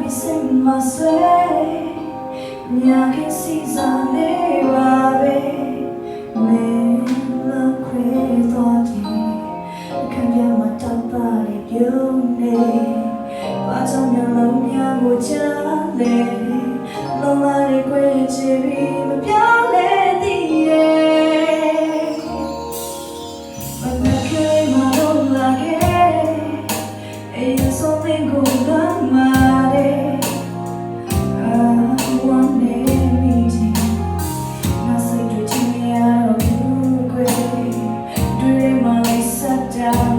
missing my sleigh. Now can see Sunday, baby. Me la credo a ti. Cambia my top body, you need. Watch on your love, yeah, would you live? down.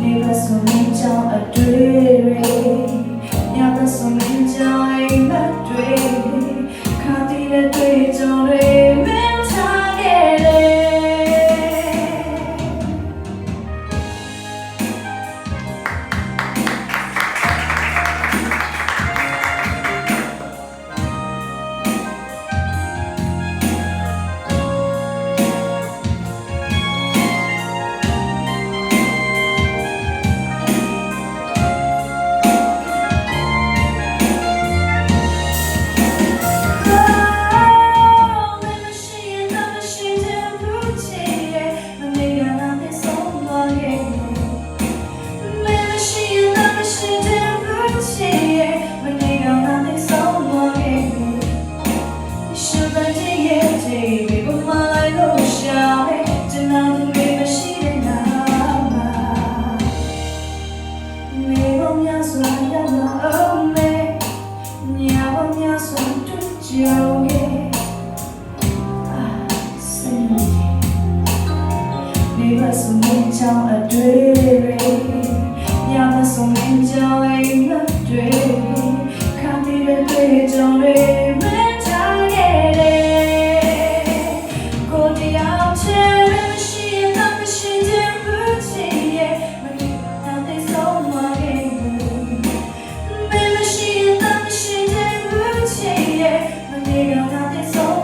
Never so a dreary မဆုံမင်းချောင်းအတွေ့ရညမဆုံမင်းချောင်းအိမ်မတွေ့ခံတည်တဲ့တွေ့ကြုံတွေမကြောက်ခဲ့တယ်ကိုတရားချဲမရှိရင်တော့မရှိခြင်းဘူးချင်ရဲ့မင်းတော့သိဆုံးမခဲ့ဘူးမင်းမရှိရင်တော့မရှိခြင်းဘူးချင်ရဲ့မင်းတော့သိဆုံး